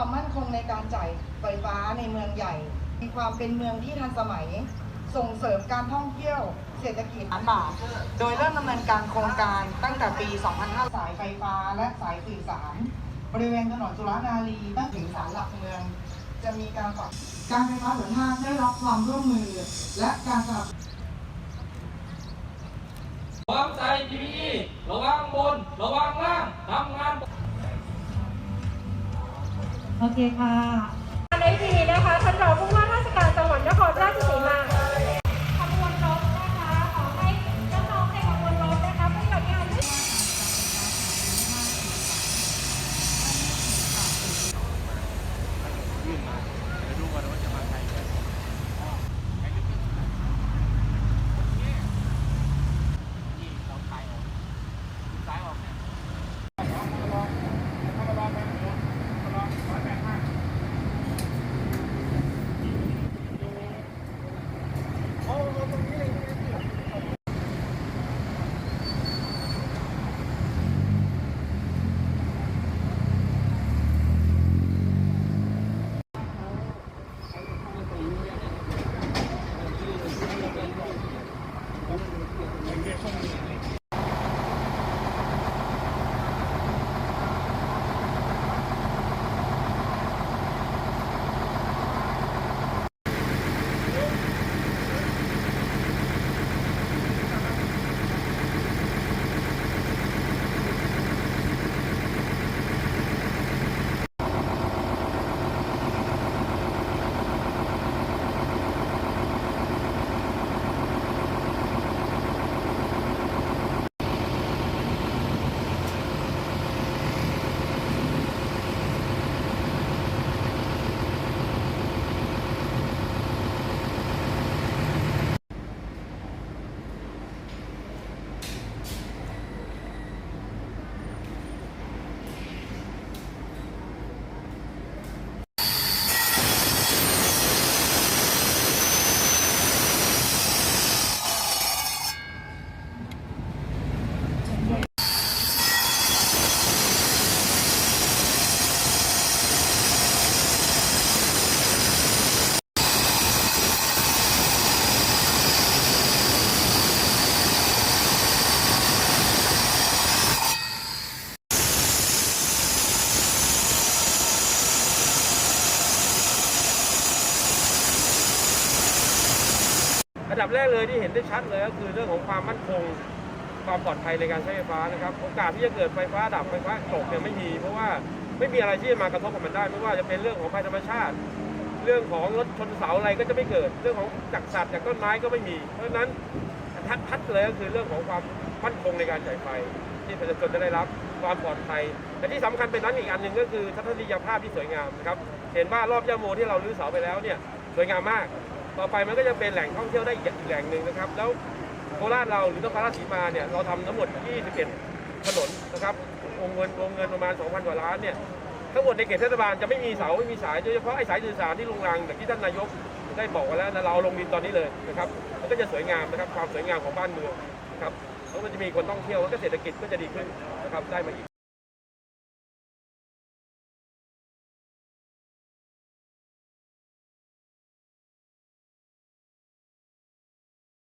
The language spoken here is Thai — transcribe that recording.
ความมั่นคงในการจ่ายไฟฟ้าในเมืองใหญ่ มีความเป็นเมืองที่ทันสมัย ส่งเสริมการท่องเที่ยวเศรษฐกิจล้านบาทโดยเริ่มดำเนินการโครงการตั้งแต่ปี2005สายไฟฟ้าและสายสื่อสาร บริเวณถนนจุฬานารีตั้งถึงศาลหลักเมือง จะมีการปรับการไฟฟ้าส่วนภาคได้รับความร่วมมือ และการสนับระวังใจ PPE ระวังบน ระวังล่างทำงาน โอเคค่ะในพิธีนะคะ ท่านรองผู้ว่าราชการจังหวัดนครราชสีมาขบวนรถนะคะ ขอให้น้องๆในขบวนรถนะคะปฏิบัติงานด้วยอัน ดับแรกเลยที่เห็นได้ชัดเลยก็คือเรื่องของความมั่นคงความปลอดภัยในการใช้ไฟฟ้านะครับโอกาสที่จะเกิดไฟฟ้าดับไฟฟ้าตกเนี่ยไม่มี เพราะว่าไม่มีอะไรที่จะมากระทบกับมันได้ ไม่ว่าจะเป็นเรื่องของภัยธรรมชาติ เรื่องของรถชนเสาอะไรก็จะไม่เกิด เรื่องของจากสัตว์จากต้นไม้ก็ไม่มี เพราะฉะนั้นทัดทัดเลยก็คือเรื่องของความมั่นคงในการจ่ายไฟ ที่ประชาชนจะได้รับความปลอดภัยแต่ที่สำคัญเป็นนั้นอีกอันหนึ่งก็คือทัศนียภาพที่สวยงามนะครับเห็นว่ารอบย่าโมที่เราลื้อเสาไปแล้วเนี่ยสวยงามมาก ต่อไปมันก็จะเป็นแหล่งท่องเที่ยวได้อีกแหล่งหนึ่งนะครับ แล้วโคราชเราหรือนครราชสีมาเนี่ยเราทำทั้งหมด 21 ถนนนะครับวงเงินวงเงินประมาณ 2,000 กว่าล้านเนี่ยทั้งหมดในเขตเทศบาลจะไม่มีเสาไม่มีสายโดยเฉพาะไอ้สายสื่อสารที่ลุงรังแบบที่ท่านนายกได้บอกไว้แล้วนะเราเอาลงดินตอนนี้เลยนะครับมันก็จะสวยงามนะครับความสวยงามของบ้านเมืองนะครับแล้วมันจะมีคนท่องเที่ยวแล้วก็เศรษฐกิจก็จะดีขึ้นนะครับได้มาอีก